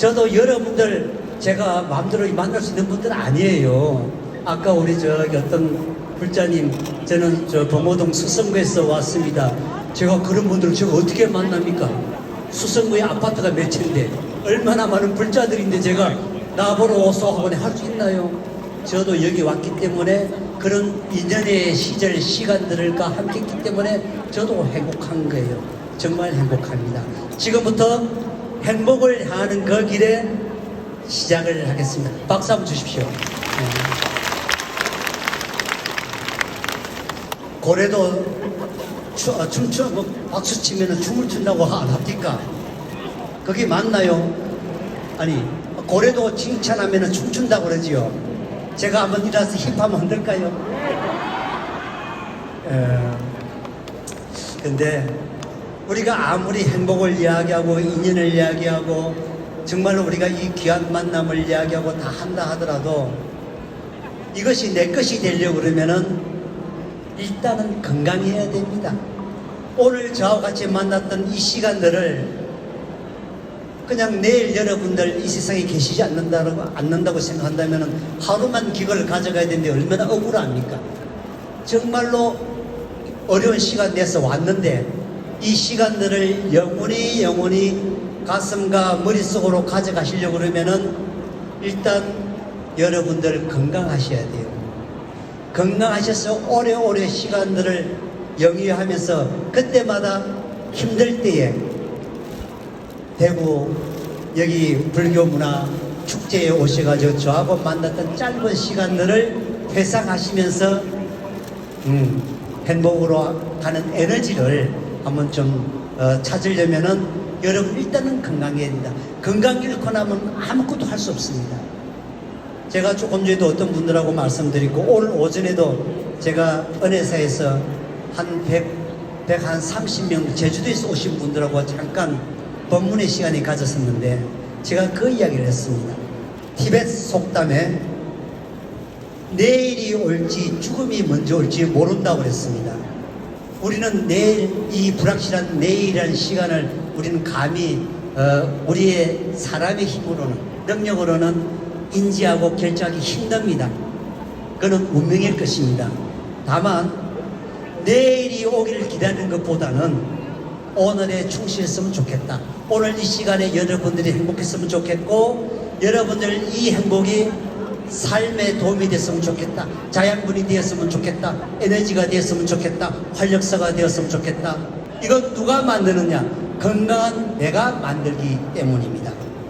저도 여러분들 제가 마음대로 만날 수 있는 분들 아니에요. 아까 우리 저기 어떤 불자님 저는 저 범호동 수성구에서 왔습니다. 제가 그런 분들을 제가 어떻게 만납니까? 수성구에 아파트가 몇 채인데 얼마나 많은 불자들인데 제가 나보러 오소 하고 할수 있나요? 저도 여기 왔기 때문에 그런 인연의 시절 시간들과 함께 했기 때문에 저도 행복한 거예요. 정말 행복합니다. 지금부터 행복을 향하는 그 길에 시작을 하겠습니다. 박수 한번 주십시오. 네. 고래도 추, 어, 춤추, 뭐 박수 치면 춤을 춘다고 안 합니까? 그게 맞나요? 아니, 고래도 칭찬하면 춤춘다고 그러지요. 제가 한번 일어나서 힙하면 흔들까요? 에, 근데 우리가 아무리 행복을 이야기하고 인연을 이야기하고 정말로 우리가 이 귀한 만남을 이야기하고 다 한다 하더라도 이것이 내 것이 되려고 그러면은 일단은 건강해야 됩니다. 오늘 저와 같이 만났던 이 시간들을 그냥 내일 여러분들 이 세상에 계시지 않는다고, 않는다고 생각한다면 하루만 기회를 가져가야 되는데 얼마나 억울합니까? 정말로 어려운 시간 내서 왔는데 이 시간들을 영원히 영원히 가슴과 머릿속으로 가져가시려고 그러면은 일단 여러분들 건강하셔야 돼요. 건강하셔서 오래오래 시간들을 영위하면서 그때마다 힘들 때에 대구 여기 불교 문화 축제에 오셔가지고 저하고 만났던 짧은 시간들을 회상하시면서 음, 행복으로 가는 에너지를 한번 좀 어, 찾으려면은 여러분 일단은 건강해야 된다. 건강 잃고 나면 아무것도 할 수 없습니다. 제가 조금 전에도 어떤 분들하고 말씀드리고 오늘 오전에도 제가 은혜사에서 한 100, 100한 30명 제주도에서 오신 분들하고 잠깐 법문의 시간이 가졌었는데 제가 그 이야기를 했습니다. 티벳 속담에 내일이 올지 죽음이 먼저 올지 모른다고 그랬습니다. 우리는 내일 이 불확실한 내일이라는 시간을 우리는 감히 어, 우리의 사람의 힘으로는 능력으로는 인지하고 결정하기 힘듭니다. 그는 운명일 것입니다. 다만 내일이 오기를 기다리는 것보다는 오늘에 충실했으면 좋겠다. 오늘 이 시간에 여러분들이 행복했으면 좋겠고 여러분들 이 행복이 삶에 도움이 됐으면 좋겠다. 자양분이 되었으면 좋겠다. 에너지가 되었으면 좋겠다. 활력소가 되었으면 좋겠다. 이건 누가 만드느냐? 건강한 내가 만들기 때문입니다.